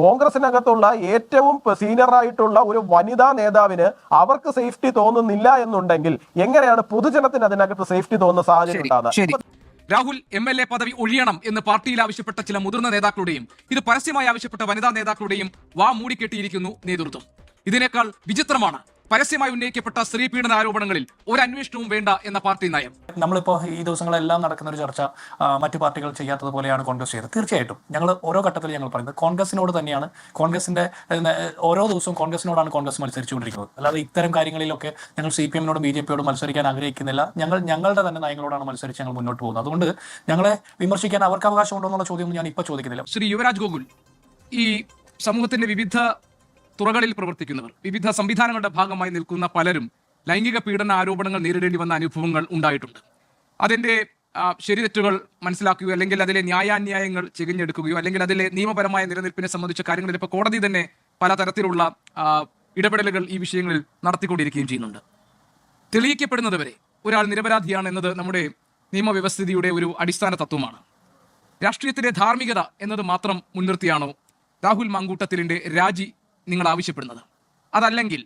കോൺഗ്രസിനകത്തുള്ള ഏറ്റവും സീനിയർ ആയിട്ടുള്ള ഒരു വനിതാ നേതാവിന് അവർക്ക് സേഫ്റ്റി തോന്നുന്നില്ല എന്നുണ്ടെങ്കിൽ എങ്ങനെയാണ് പൊതുജനത്തിന് അതിനകത്ത് സേഫ്റ്റി തോന്നുന്ന സാഹചര്യം ഉണ്ടാകുന്നത്? രാഹുൽ എം എൽ എ പദവി ഒഴിയണം എന്ന് പാർട്ടിയിൽ ആവശ്യപ്പെട്ട ചില മുതിർന്ന നേതാക്കളുടെയും ഇത് പരസ്യമായി ആവശ്യപ്പെട്ട വനിതാ നേതാക്കളുടെയും വാ മൂടിക്കെട്ടിയിരിക്കുന്നു നേതൃത്വം. ഇതിനേക്കാൾ വിചിത്രമാണ് പരസ്യമായി ഉന്നയിക്കപ്പെട്ട സ്ത്രീ പീഡന ആരോപണങ്ങളിൽ ഒരു അന്വേഷണവും വേണ്ട എന്ന പാർട്ടി നയം. നമ്മളിപ്പോൾ ഈ ദിവസങ്ങളെല്ലാം നടക്കുന്ന ഒരു ചർച്ച മറ്റു പാർട്ടികൾ ചെയ്യാത്തത് പോലെയാണ് കോൺഗ്രസ് ചെയ്തത്. തീർച്ചയായിട്ടും ഞങ്ങൾ ഓരോ ഘട്ടത്തിൽ ഞങ്ങൾ പറയുന്നത് കോൺഗ്രസിനോട് തന്നെയാണ്. കോൺഗ്രസിന്റെ ഓരോ ദിവസവും കോൺഗ്രസിനോടാണ് കോൺഗ്രസ് മത്സരിച്ചുകൊണ്ടിരിക്കുന്നത്. അല്ലാതെ ഇത്തരം കാര്യങ്ങളിലൊക്കെ ഞങ്ങൾ സി പി എമ്മിനോടും ബി ജെ പിയോടും മത്സരിക്കാൻ ആഗ്രഹിക്കുന്നില്ല. ഞങ്ങൾ ഞങ്ങളുടെ തന്നെ നയങ്ങളോടാണ് മത്സരിച്ച് ഞങ്ങൾ മുന്നോട്ട് പോകുന്നത്. അതുകൊണ്ട് ഞങ്ങളെ വിമർശിക്കാൻ അവർക്ക് അവകാശമുണ്ടോ എന്നുള്ള ചോദ്യം ഞാൻ ഇപ്പോൾ ചോദിക്കുന്നില്ല. ശ്രീ യുവരാജ് ഗോകുൽ ഈ സമൂഹത്തിന്റെ വിവിധ തുറകളിൽ പ്രവർത്തിക്കുന്നവർ. വിവിധ സംവിധാനങ്ങളുടെ ഭാഗമായി നിൽക്കുന്ന പലരും ലൈംഗിക പീഡന ആരോപണങ്ങൾ നേരിടേണ്ടി വന്ന അനുഭവങ്ങൾ ഉണ്ടായിട്ടുണ്ട്. അതിന്റെ ശരിതെറ്റുകൾ മനസ്സിലാക്കുകയോ അല്ലെങ്കിൽ അതിലെ ന്യായാന്യായങ്ങൾ ചികഞ്ഞെടുക്കുകയോ അല്ലെങ്കിൽ അതിലെ നിയമപരമായ നിലനിൽപ്പിനെ സംബന്ധിച്ച കാര്യങ്ങളിൽ ഇപ്പോൾ കോടതി തന്നെ പലതരത്തിലുള്ള ഇടപെടലുകൾ ഈ വിഷയങ്ങളിൽ നടത്തിക്കൊണ്ടിരിക്കുകയും ചെയ്യുന്നുണ്ട്. തെളിയിക്കപ്പെടുന്നതുവരെ ഒരാൾ നിരപരാധിയാണ് എന്നത് നമ്മുടെ നിയമവ്യവസ്ഥിതിയുടെ ഒരു അടിസ്ഥാന തത്വമാണ്. രാഷ്ട്രീയത്തിലെ ധാർമ്മികത എന്നത് മാത്രം മുൻനിർത്തിയാണോ? രാഹുൽ മാങ്കൂട്ടത്തിലിന്റെ രാജി നിങ്ങൾ ആവശ്യപ്പെടുന്നത് അതല്ലെങ്കിൽ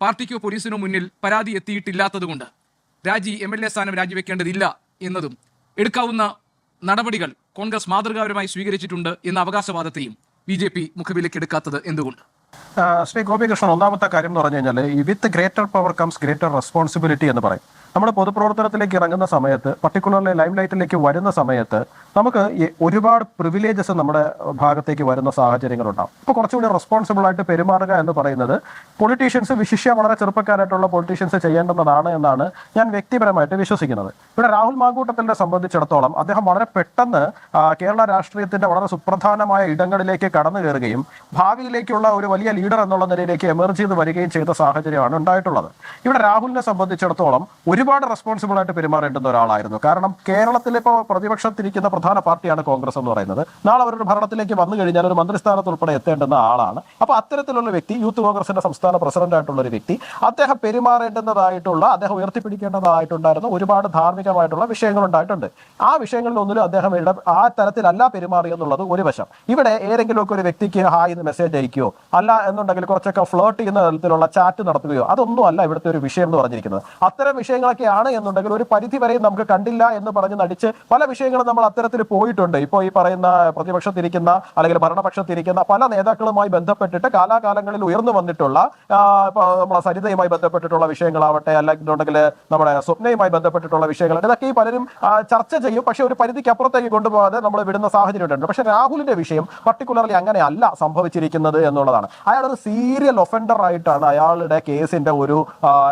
പാർട്ടിക്കോ പോലീസിനോ മുന്നിൽ പരാതി എത്തിയിട്ടില്ലാത്തതുകൊണ്ട് രാജി എം എൽ എ സ്ഥാനം രാജിവെക്കേണ്ടതില്ല എന്നതും എടുക്കാവുന്ന നടപടികൾ കോൺഗ്രസ് മാതൃകാപരമായി സ്വീകരിച്ചിട്ടുണ്ട് എന്ന അവകാശവാദത്തെയും ബി ജെ പി മുഖവിലേക്ക് എടുക്കാത്തത് എന്തുകൊണ്ട്? ശ്രീ ഗോപികൃഷ്ണൻ ഒന്നാമത്തെ കാര്യം എന്ന് പറഞ്ഞു കഴിഞ്ഞാൽ ഈ with greater power comes greater responsibility എന്ന് പറയും. നമ്മുടെ പൊതുപ്രവർത്തനത്തിലേക്ക് ഇറങ്ങുന്ന സമയത്ത് പർട്ടിക്കുലർലി ലൈം ലൈറ്റിലേക്ക് വരുന്ന സമയത്ത് നമുക്ക് ഒരുപാട് പ്രിവിലേജസ് നമ്മുടെ ഭാഗത്തേക്ക് വരുന്ന സാഹചര്യങ്ങളുണ്ടാവും. അപ്പോൾ കുറച്ചുകൂടി റെസ്പോൺസിബിൾ ആയിട്ട് പെരുമാറുക എന്ന് പറയുന്നത് പൊളിറ്റീഷ്യൻസ് വിശിഷ്യ വളരെ ചെറുപ്പക്കാരായിട്ടുള്ള പൊളിറ്റീഷ്യൻസ് ചെയ്യേണ്ടതാണ് എന്നാണ് ഞാൻ വ്യക്തിപരമായിട്ട് വിശ്വസിക്കുന്നത്. ഇവിടെ രാഹുൽ മാങ്കൂട്ടത്തിനെ സംബന്ധിച്ചിടത്തോളം അദ്ദേഹം വളരെ പെട്ടെന്ന് കേരള രാഷ്ട്രീയത്തിന്റെ വളരെ സുപ്രധാനമായ ഇടങ്ങളിലേക്ക് കടന്നു കയറുകയും ഭാവിയിലേക്കുള്ള ഒരു വലിയ ലീഡർ എന്നുള്ള നിലയിലേക്ക് എമർജ് ചെയ്ത് വരികയും ചെയ്ത സാഹചര്യമാണ് ഉണ്ടായിട്ടുള്ളത്. ഇവിടെ രാഹുലിനെ സംബന്ധിച്ചിടത്തോളം ഒരുപാട് റെസ്പോൺസിബിൾ ആയിട്ട് പെരുമാറേണ്ടുന്ന ഒരാളായിരുന്നു. കാരണം കേരളത്തിൽ ഇപ്പോൾ പ്രതിപക്ഷത്തിരിക്കുന്ന പ്രധാന പാർട്ടിയാണ് കോൺഗ്രസ് എന്ന് പറയുന്നത്. നാളെ അവരുടെ ഭരണത്തിലേക്ക് വന്നു കഴിഞ്ഞാൽ ഒരു മന്ത്രിസ്ഥാനത്ത് ഉൾപ്പെടെ എത്തേണ്ടുന്ന ആളാണ്. അപ്പൊ അത്തരത്തിലുള്ള വ്യക്തി യൂത്ത് കോൺഗ്രസിന്റെ സംസ്ഥാന പ്രസിഡന്റ് ആയിട്ടുള്ള ഒരു വ്യക്തി അദ്ദേഹം പെരുമാറേണ്ടുന്നതായിട്ടുള്ള അദ്ദേഹം ഉയർത്തിപ്പിടിക്കേണ്ടതായിട്ടുണ്ടായിരുന്ന ഒരുപാട് ധാർമ്മികമായിട്ടുള്ള വിഷയങ്ങൾ ഉണ്ടായിട്ടുണ്ട്. ആ വിഷയങ്ങളിലൊന്നിലും അദ്ദേഹം ഇട ആ തരത്തിലല്ല പെരുമാറിയെന്നുള്ളത് ഒരു വശം. ഇവിടെ ഏതെങ്കിലുമൊക്കെ ഒരു വ്യക്തിക്ക് ഹായ് എന്ന് മെസ്സേജ് അയക്കുകയോ അല്ല എന്നുണ്ടെങ്കിൽ കുറച്ചൊക്കെ ഫ്ലോട്ട് ചെയ്യുന്ന തരത്തിലുള്ള ചാറ്റ് നടത്തുകയോ അതൊന്നും അല്ല ഇവിടുത്തെ ഒരു വിഷയം എന്ന് പറഞ്ഞിരിക്കുന്നത്. അത്തരം വിഷയങ്ങളൊക്കെയാണ് എന്നുണ്ടെങ്കിൽ ഒരു പരിധി വരെയും നമുക്ക് കണ്ടില്ല എന്ന് പറഞ്ഞ് നടിച്ച് പല വിഷയങ്ങളും നമ്മൾ അത്തരത്തിൽ പോയിട്ടുണ്ട്. ഇപ്പോൾ ഈ പറയുന്ന പ്രതിപക്ഷത്തിരിക്കുന്ന അല്ലെങ്കിൽ ഭരണപക്ഷത്തിരിക്കുന്ന പല നേതാക്കളുമായി ബന്ധപ്പെട്ടിട്ട് കാലാകാലങ്ങളിൽ ഉയർന്നു വന്നിട്ടുള്ള നമ്മളെ സരിതയുമായി ബന്ധപ്പെട്ടിട്ടുള്ള വിഷയങ്ങളാവട്ടെ അല്ലെങ്കിൽ നമ്മുടെ സ്വപ്നയുമായി ബന്ധപ്പെട്ടിട്ടുള്ള വിഷയങ്ങൾ ഇതൊക്കെ ഈ പലരും ചർച്ച ചെയ്യും. പക്ഷേ ഒരു പരിധിക്ക് അപ്പുറത്തേക്ക് കൊണ്ടുപോകാതെ നമ്മൾ വിടുന്ന സാഹചര്യം ഉണ്ട് പക്ഷെ രാഹുലിന്റെ വിഷയം പർട്ടിക്കുലർലി അങ്ങനെ അല്ല സംഭവിച്ചിരിക്കുന്നത് എന്നുള്ളതാണ്. അയാൾ ഒരു സീരിയൽ ഒഫൻഡർ ആയിട്ടാണ് അയാളുടെ കേസിന്റെ ഒരു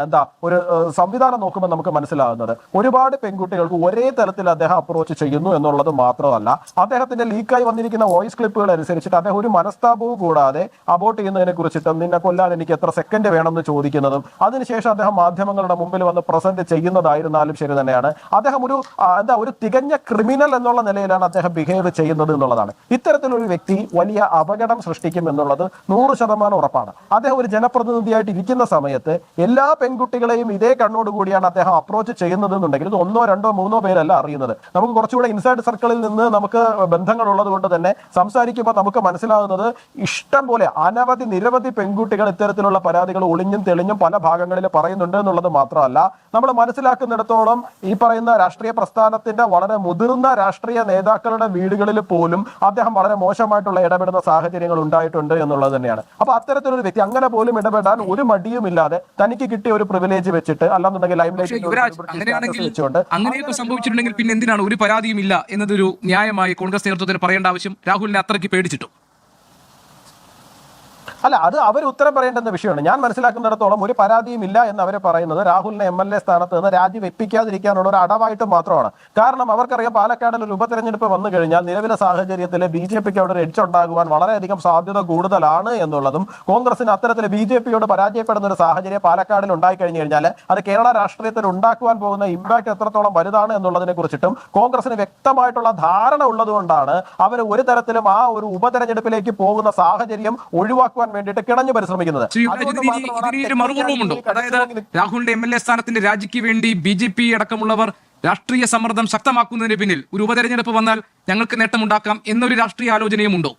എന്താ ഒരു സംവിധാനം നോക്കുമ്പോൾ നമുക്ക് മനസ്സിലാകുന്നത്. ഒരുപാട് പെൺകുട്ടികൾക്ക് ഒരേ തരത്തിൽ അദ്ദേഹം അപ്രോച്ച് ചെയ്യുന്നു എന്നുള്ളത് മാത്രമല്ല അദ്ദേഹത്തിന്റെ ലീക്കായി വന്നിരിക്കുന്ന വോയിസ് ക്ലിപ്പുകൾ അനുസരിച്ചിട്ട് അദ്ദേഹം ഒരു മനസ്താപവും കൂടാതെ അബോട്ട് ചെയ്യുന്നതിനെ കുറിച്ചിട്ടും നിന്നെ കൊല്ലാൻ എനിക്ക് എത്ര സെക്കൻഡ് വേണമെന്ന് ചോദിക്കുന്നതും അതിനുശേഷം അദ്ദേഹം മാധ്യമങ്ങളുടെ മുമ്പിൽ വന്ന് പ്രസന്റ് ചെയ്യുന്നതായിരുന്നാലും ശരി തന്നെയാണ്. അദ്ദേഹം ഒരു എന്താ ഒരു തികഞ്ഞ ക്രിമിനൽ എന്നുള്ള നിലയിലാണ് അദ്ദേഹം ബിഹേവ് ചെയ്യുന്നത് എന്നുള്ളതാണ്. ഇത്തരത്തിലൊരു വ്യക്തി വലിയ അപകടം സൃഷ്ടിക്കും എന്നുള്ളത് നൂറ് ശതമാനം ഉറപ്പാണ്. അദ്ദേഹം ഒരു ജനപ്രതിനിധിയായിട്ട് ഇരിക്കുന്ന സമയത്ത് എല്ലാ പെൺകുട്ടികളെയും ഇതേ കണ്ണോടുകൂടിയാണ് അദ്ദേഹം അപ്രോച്ച് ചെയ്യുന്നത് എന്നുണ്ടെങ്കിൽ ഒന്നോ രണ്ടോ മൂന്നോ പേരല്ല അറിയുന്നത്. നമുക്ക് കുറച്ചുകൂടെ ഇൻസൈഡ് സർക്കിളിൽ നിന്ന് നമുക്ക് ബന്ധങ്ങൾ ഉള്ളത് കൊണ്ട് തന്നെ സംസാരിക്കുമ്പോൾ നമുക്ക് മനസ്സിലാകുന്നത് ഇഷ്ടം പോലെ അനവധി നിരവധി പെൺകുട്ടികൾ ഇത്തരത്തിലുള്ള പരാതികൾ ഒളിഞ്ഞും തെളിഞ്ഞും പല ഭാഗങ്ങളിൽ പറയുന്നുണ്ട് എന്നുള്ളത് മാത്രമല്ല. നമ്മൾ മനസ്സിലാക്കുന്നിടത്തോളം ഈ പറയുന്ന രാഷ്ട്രീയ പ്രസ്ഥാനത്തിന്റെ വളരെ മുതിർന്ന രാഷ്ട്രീയ നേതാക്കളുടെ വീടുകളിൽ പോലും അദ്ദേഹം വളരെ മോശമായിട്ടുള്ള ഇടപെടുന്ന സാഹചര്യങ്ങൾ ഉണ്ടായിട്ടുണ്ട് എന്നുള്ളത് തന്നെയാണ്. അപ്പൊ അത്തരത്തിലൊരു വ്യക്തി അങ്ങനെ പോലും ഇടപെടാൻ ഒരു മടിയുമില്ലാതെ തനിക്ക് കിട്ടിയ ഒരു പ്രിവിലേജ് വെച്ചിട്ട് അല്ലാന്നുണ്ടെങ്കിൽ ലൈം ലൈഫ് യുവരാജ് വെച്ചുകൊണ്ട് അങ്ങനെയൊക്കെ സംഭവിച്ചിട്ടുണ്ടെങ്കിൽ പിന്നെ എന്തിനാണ് ഒരു പരാതിയും ഇല്ല എന്നതൊരു ന്യായമായി കോൺഗ്രസ് നേതൃത്വത്തിന് പറയേണ്ട ആവശ്യം രാഹുലിനെ അത്രയ്ക്ക് പേടിച്ചിട്ടു. അല്ല അത് അവർ ഉത്തരം പറയേണ്ടുന്ന വിഷയമാണ്. ഞാൻ മനസ്സിലാക്കുന്നിടത്തോളം ഒരു പരാതിയും ഇല്ല എന്ന് അവരെ പറയുന്നത് രാഹുലിനെ എം എൽ എ സ്ഥാനത്ത് നിന്ന് രാജി വെപ്പിക്കാതിരിക്കാനുള്ള ഒരു അടവായിട്ട് മാത്രമാണ്. കാരണം അവർക്കറിയാം പാലക്കാടിൽ ഒരു ഉപതെരഞ്ഞെടുപ്പ് വന്നു കഴിഞ്ഞാൽ നിലവിലെ സാഹചര്യത്തിൽ ബി ജെ പിക്ക് അവിടെ ഒരു എഡ്ജുണ്ടാകുവാൻ വളരെയധികം സാധ്യത കൂടുതലാണ് എന്നുള്ളതും കോൺഗ്രസിന് അത്തരത്തിൽ ബി ജെ പിയോട് പരാജയപ്പെടുന്ന ഒരു സാഹചര്യം പാലക്കാടിൽ ഉണ്ടായി കഴിഞ്ഞു കഴിഞ്ഞാൽ അത് കേരള രാഷ്ട്രീയത്തിൽ ഉണ്ടാക്കുവാൻ പോകുന്ന ഇമ്പാക്ട് എത്രത്തോളം വലുതാണ് എന്നുള്ളതിനെ കുറിച്ചിട്ടും കോൺഗ്രസിന് വ്യക്തമായിട്ടുള്ള ധാരണ ഉള്ളതുകൊണ്ടാണ് അവർ ഒരു തരത്തിലും ആ ഒരു ഉപതെരഞ്ഞെടുപ്പിലേക്ക് പോകുന്ന സാഹചര്യം ഒഴിവാക്കുവാൻ വേണ്ടിയിട്ട് കിണഞ്ഞു പരിശ്രമിക്കുന്നത്. മറുപൂർവമുണ്ടോ അതായത് രാഹുലിന്റെ എം എൽ എ സ്ഥാനത്തിന്റെ രാജിക്ക് വേണ്ടി ബി ജെ പി അടക്കമുള്ളവർ രാഷ്ട്രീയ സമ്മർദ്ദം ശക്തമാക്കുന്നതിന് പിന്നിൽ ഒരു ഉപതെരഞ്ഞെടുപ്പ് വന്നാൽ ഞങ്ങൾക്ക് നേട്ടമുണ്ടാക്കാം എന്നൊരു രാഷ്ട്രീയ ആലോചനയും ഉണ്ടോ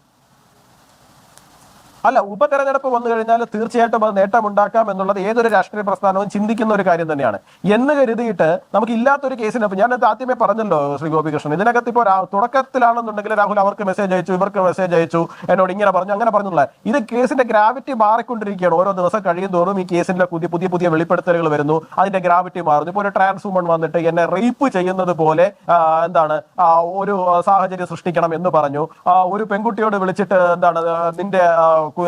അല്ല ഉപതെരഞ്ഞെടുപ്പ് വന്നു കഴിഞ്ഞാൽ തീർച്ചയായിട്ടും അത് നേട്ടമുണ്ടാക്കാം എന്നുള്ളത് ഏതൊരു രാഷ്ട്രീയ പ്രസ്ഥാനവും ചിന്തിക്കുന്ന ഒരു കാര്യം തന്നെയാണ്. എന്ന് കരുതിയിട്ട് നമുക്ക് ഇല്ലാത്തൊരു കേസിന് ഞാനത് ആദ്യമേ പറഞ്ഞല്ലോ ശ്രീ ഗോപികൃഷ്ണൻ. ഇതിനകത്ത് ഇപ്പോൾ തുടക്കത്തിലാണെന്നുണ്ടെങ്കിൽ രാഹുൽ അവർക്ക് മെസ്സേജ് അയച്ചു ഇവർക്ക് മെസ്സേജ് അയച്ചു എന്നോട് ഇങ്ങനെ പറഞ്ഞു അങ്ങനെ പറഞ്ഞുള്ള ഇത് കേസിന്റെ ഗ്രാവിറ്റി മാറിക്കൊണ്ടിരിക്കുകയാണ്. ഓരോ ദിവസം കഴിയും തോറും ഈ കേസിന്റെ പുതിയ പുതിയ പുതിയ വെളിപ്പെടുത്തലുകൾ വരുന്നു. അതിന്റെ ഗ്രാവിറ്റി മാറുന്നു. ഇപ്പോൾ ഒരു ട്രാൻസ് വുമൺ വന്നിട്ട് എന്നെ റേപ്പ് ചെയ്യുന്നത് പോലെ എന്താണ് ഒരു സാഹചര്യം സൃഷ്ടിക്കണം എന്ന് പറഞ്ഞു. ഒരു പെൺകുട്ടിയോട് വിളിച്ചിട്ട് എന്താണ് നിന്റെ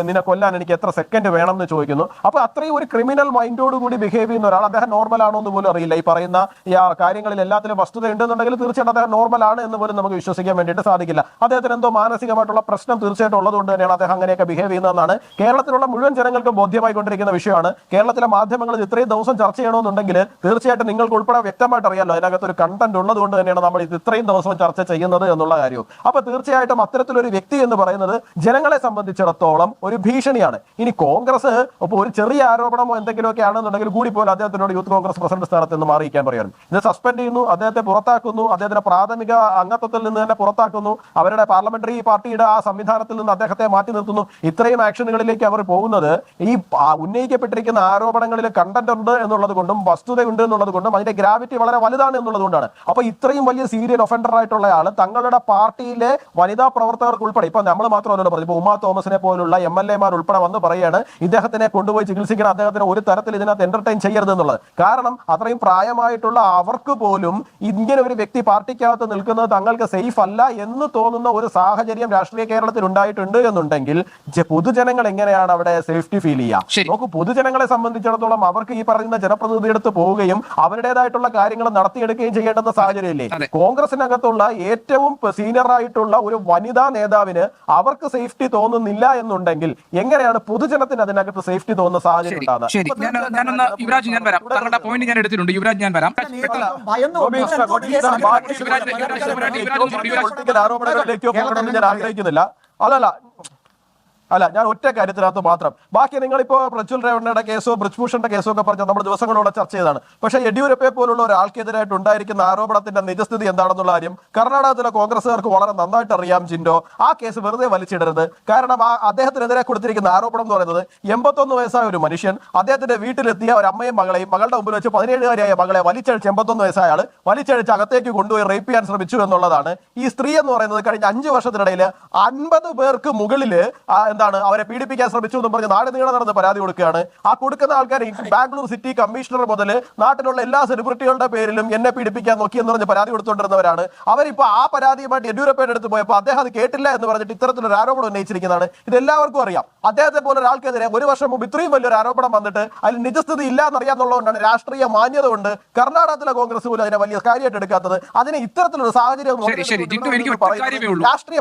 നിന്നെ കൊല്ലാൻ എനിക്ക് എത്ര സെക്കൻഡ് വേണം എന്ന് ചോദിക്കുന്നു. അപ്പൊ അത്രയും ഒരു ക്രിമിനൽ മൈൻഡോട് കൂടി ബിഹേവ് ചെയ്യുന്ന ഒരാൾ അദ്ദേഹം നോർമൽ ആണോ എന്ന് പോലും അറിയില്ല. ഈ പറയുന്ന ഈ കാര്യങ്ങളിൽ എല്ലാത്തിലും വസ്തുത ഉണ്ടെന്നുണ്ടെങ്കിൽ തീർച്ചയായിട്ടും അദ്ദേഹം നോർമൽ ആണ് എന്ന് പോലും നമുക്ക് വിശ്വസിക്കാൻ വേണ്ടിയിട്ട് സാധിക്കില്ല. അദ്ദേഹത്തിന് എന്തോ മാനസികമായിട്ടുള്ള പ്രശ്നം തീർച്ചയായിട്ടും ഉള്ളതുകൊണ്ട് തന്നെയാണ് അദ്ദേഹം അങ്ങനെയൊക്കെ ബിഹേവ് ചെയ്യുന്നതെന്നാണ്. കേരളത്തിലുള്ള മുഴുവൻ ജനങ്ങൾക്കും ബോധ്യമായിക്കൊണ്ടിരിക്കുന്ന വിഷയമാണ്. കേരളത്തിലെ മാധ്യമങ്ങൾ ഇത് ഇത്രയും ദിവസം ചർച്ച ചെയ്യണമെന്നുണ്ടെങ്കിൽ തീർച്ചയായിട്ടും നിങ്ങൾക്ക് ഉൾപ്പെടെ വ്യക്തമായിട്ട് അറിയാമല്ലോ അതിനകത്ത് ഒരു കണ്ടന്റ് ഉള്ളത് കൊണ്ട് തന്നെയാണ് നമ്മൾ ഇത് ഇത്രയും ദിവസം ചർച്ച ചെയ്യുന്നത് എന്നുള്ള കാര്യവും. അപ്പൊ തീർച്ചയായിട്ടും അത്തരത്തിലൊരു വ്യക്തി എന്ന് പറയുന്നത് ജനങ്ങളെ സംബന്ധിച്ചിടത്തോളം ഒരു ഭീഷണിയാണ്. ഇനി കോൺഗ്രസ് ഇപ്പോൾ ഒരു ചെറിയ ആരോപണമോ എന്തെങ്കിലുമൊക്കെ ആണെന്നുണ്ടെങ്കിൽ കൂടി പോലും അദ്ദേഹത്തിനോട് യൂത്ത് കോൺഗ്രസ് പ്രസിഡന്റ് സ്ഥാനത്ത് നിന്ന് മാറിയിക്കാൻ പറയണം. ഇത് സസ്പെൻഡ് ചെയ്യുന്നു അദ്ദേഹത്തെ പുറത്താക്കുന്നു അദ്ദേഹത്തിന്റെ പ്രാഥമിക അംഗത്വത്തിൽ നിന്ന് തന്നെ പുറത്താക്കുന്നു അവരുടെ പാർലമെന്ററി പാർട്ടിയുടെ ആ സംവിധാനത്തിൽ നിന്ന് അദ്ദേഹത്തെ മാറ്റി നിർത്തുന്നു. ഇത്രയും ആക്ഷനുകളിലേക്ക് അവർ പോകുന്നത് ഈ ഉന്നയിക്കപ്പെട്ടിരിക്കുന്ന ആരോപണങ്ങളിൽ കണ്ടന്റ് ഉണ്ട് എന്നുള്ളത് കൊണ്ടും വസ്തുതയുണ്ട് എന്നുള്ളത് കൊണ്ടും അതിന്റെ ഗ്രാവിറ്റി വളരെ വലുതാണ് എന്നുള്ളത് കൊണ്ടാണ്. അപ്പൊ ഇത്രയും വലിയ സീരിയൽ ഒഫൻഡർ ആയിട്ടുള്ള ആൾ തങ്ങളുടെ പാർട്ടിയിലെ വനിതാ പ്രവർത്തകർക്ക് ഉൾപ്പെടെ ഇപ്പൊ നമ്മൾ മാത്രമല്ലല്ലോ പറഞ്ഞു ഇപ്പൊ ഉമാ തോമസിനെ പോലുള്ള എം എൽ എമാർ ഉൾപ്പെടെ വന്ന് പറയാണ് ഇദ്ദേഹത്തിനെ കൊണ്ടുപോയി ചികിത്സിക്കണം അദ്ദേഹത്തിന് ഒരു തരത്തിൽ ഇതിനകത്ത് എന്റർടൈൻ ചെയ്യരുത് എന്നുള്ളത് കാരണം അത്രയും പ്രായമായിട്ടുള്ള അവർക്ക് പോലും ഇങ്ങനെ ഒരു വ്യക്തി പാർട്ടിക്കകത്ത് നിൽക്കുന്നത് തങ്ങൾക്ക് സേഫ് അല്ല എന്ന് തോന്നുന്ന ഒരു സാഹചര്യം രാഷ്ട്രീയ കേരളത്തിൽ ഉണ്ടായിട്ടുണ്ട് എന്നുണ്ടെങ്കിൽ പൊതുജനങ്ങൾ എങ്ങനെയാണ് അവിടെ സേഫ്റ്റി ഫീൽ. ചെയ്യുക നോക്കൂ പൊതുജനങ്ങളെ സംബന്ധിച്ചിടത്തോളം അവർക്ക് ഈ പറയുന്ന ജനപ്രതിനിധി എടുത്ത് പോവുകയും അവരുടേതായിട്ടുള്ള കാര്യങ്ങൾ നടത്തിയെടുക്കുകയും ചെയ്യേണ്ടുന്ന സാഹചര്യമില്ലേ. കോൺഗ്രസിനകത്തുള്ള ഏറ്റവും സീനിയർ ആയിട്ടുള്ള ഒരു വനിതാ നേതാവിന് അവർക്ക് സേഫ്റ്റി തോന്നുന്നില്ല എന്നുണ്ടെങ്കിൽ എങ്ങനെയാണ് പൊതുജനത്തിന് അതിനകത്ത് സേഫ്റ്റി തോന്നുന്ന സാഹചര്യം ഉണ്ടാകുന്നത് ശരി. ഞാൻ ഞാനൊന്ന് യുവരാജ് ഞാൻ വരാം. താങ്കളുടെ പോയിന്റ് ഞാൻ എടുത്തിട്ടുണ്ട്. യുവരാജ് ഞാൻ വരാം. ആരോപണങ്ങളിലേക്കോ പോകണമെന്ന് ഞാൻ ആഗ്രഹിക്കുന്നില്ല. അല്ലല്ല അല്ല ഞാൻ ഒറ്റ കാര്യത്തിനകത്ത് മാത്രം. ബാക്കി നിങ്ങളിപ്പോ പ്രജ്വൽ രേവണ്ണയുടെ കേസോ ബ്രിജ്ഭൂഷന്റെ കേസോ ഒക്കെ പറഞ്ഞ നമ്മൾ ദിവസങ്ങളോടെ ചർച്ച ചെയ്താണ്. പക്ഷേ യെഡ്യൂരപ്പയെ പോലുള്ള ഒരാൾക്കെതിരായിട്ട് ഉണ്ടായിരിക്കുന്ന ആരോപണത്തിന്റെ നിജസ്ഥിതി എന്താണെന്നുള്ള കാര്യം കർണാടകത്തിലെ കോൺഗ്രസ്സുകാർക്ക് വളരെ നന്നായിട്ട് അറിയാം ജിൻഡോ. ആ കേസ് വെറുതെ വലിച്ചിടരുത്. കാരണം ആ അദ്ദേഹത്തിനെതിരെ കൊടുത്തിരിക്കുന്ന ആരോപണം എന്ന് പറയുന്നത് എൺപത്തൊന്ന് വയസ്സായ ഒരു മനുഷ്യൻ അദ്ദേഹത്തിന്റെ വീട്ടിലെത്തിയ ഒരു അമ്മയും മകളെയും മകളുടെ മുമ്പിൽ വെച്ച് പതിനേഴുകാരിയായ മകളെ വലിച്ചഴിച്ച് എൺപത്തൊന്ന് വയസ്സായ ആൾ വലിച്ചഴിച്ച് അകത്തേക്ക് കൊണ്ടുപോയി റേപ്പ് ചെയ്യാൻ ശ്രമിച്ചു എന്നുള്ളതാണ്. ഈ സ്ത്രീ എന്ന് പറയുന്നത് കഴിഞ്ഞ അഞ്ചു വർഷത്തിനിടയിൽ അൻപത് പേർക്ക് മുകളിൽ എന്താണ്? അവരെ പീഡിപ്പിക്കാൻ ശ്രമിച്ചു എന്നും പറഞ്ഞ് നാട് നീളെ നടന്ന് പരാതി കൊടുക്കുകയാണ്. ആ കൊടുക്കുന്ന ആൾക്കാർ ബാംഗ്ലൂർ സിറ്റി കമ്മീഷണർ മുതൽ നാട്ടിലുള്ള എല്ലാ സെലിബ്രിറ്റികളുടെ പേരിലും എന്നെ പീഡിപ്പിക്കാൻ നോക്കി എന്ന് പറഞ്ഞ് പരാതി കൊടുത്തുകൊണ്ടിരുന്നവരാണ്. അവരിപ്പോ ആ പരാതിയുമായിട്ട് യെദ്യൂരപ്പയുടെ അടുത്ത് പോയപ്പോൾ അദ്ദേഹം അത് കേട്ടില്ല എന്ന് പറഞ്ഞിട്ട് ഇത്തരത്തിലൊരു ആരോപണം ഉന്നയിച്ചിരിക്കുന്നതാണ്. ഇത് എല്ലാവർക്കും അറിയാം. അദ്ദേഹത്തെ പോലെ ഒരാൾക്കെതിരെ ഒരു വർഷം മുമ്പ് ഇത്രയും വലിയൊരു ആരോപണം വന്നിട്ട് അതിൽ നിജസ്ഥിതി ഇല്ല എന്നറിയാന്നുള്ളതുകൊണ്ടാണ് രാഷ്ട്രീയ മാന്യത കൊണ്ട് കർണാടകത്തിലെ കോൺഗ്രസ് പോലും അതിനെ വലിയ കാര്യമായിട്ട് എടുക്കാത്തത്. അതിന് ഇത്തരത്തിലൊരു സാഹചര്യം രാഷ്ട്രീയ